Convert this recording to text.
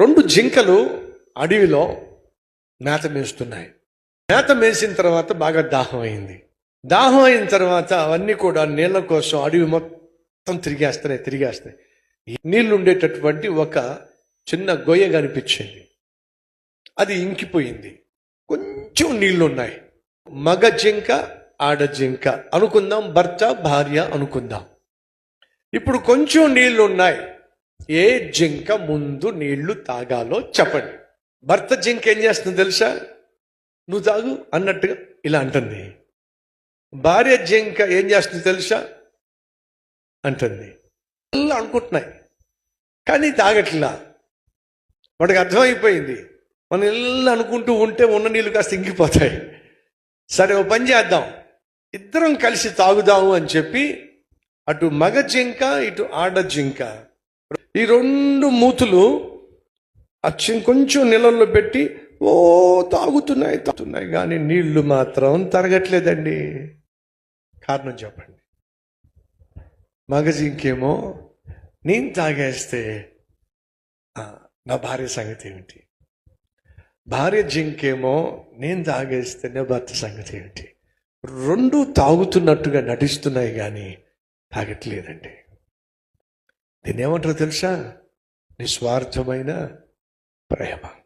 రెండు జింకలు అడవిలో మేత మేస్తున్నాయి. మేత మేసిన తర్వాత బాగా దాహం అయింది. దాహం అయిన తర్వాత అవన్నీ కూడా నీళ్ళ కోసం అడవి మొత్తం తిరిగేస్తున్నాయి తిరిగేస్తున్నాయి. నీళ్ళు ఉండేటటువంటి ఒక చిన్న గొయ్య కనిపించింది. అది ఇంకిపోయింది. కొంచెం నీళ్ళు ఉన్నాయి. మగ జింక ఆడ జింక అనుకుందాం భర్త భార్య అనుకుందాం. ఇప్పుడు కొంచెం నీళ్ళు ఉన్నాయి. ఏ జింక ముందు నీళ్ళు తాగాలో చెప్పండి. భర్త జింక ఏం చేస్తుంది తెలుసా? నువ్వు తాగు అన్నట్టుగా ఇలా అంటుంది. భార్య జింక ఏం చేస్తుంది తెలుసా? అంటుంది. అలా అనుకుంటున్నాయి. కానీ తాగట్లా. వాడికి అర్థమైపోయింది. మనం ఇల్లు అనుకుంటూ ఉంటే ఉన్న నీళ్ళు కాస్త ఇంకిపోతాయి. సరే ఓ పని చేద్దాం. ఇద్దరం కలిసి తాగుదాము అని చెప్పి అటు మగ జింక ఇటు ఆడ జింక. ఈ రెండు మూతులు ఆ కొంచెం నీళ్ళల్లో పెట్టి ఓ తాగుతున్నాయి తాగుతున్నాయి కానీ నీళ్ళు మాత్రం తరగట్లేదండి. కారణం చెప్పండి. మగ జింకేమో నేను తాగేస్తే నా భార్య సంగతి ఏమిటి? భార్య జింకేమో నేను తాగేస్తే నా భర్త సంగతి ఏమిటి? రెండు తాగుతున్నట్టుగా నటిస్తున్నాయి కానీ తాగట్లేదండి. దీన్ని తెలుసా? నిస్వార్థమైన ప్రేమ.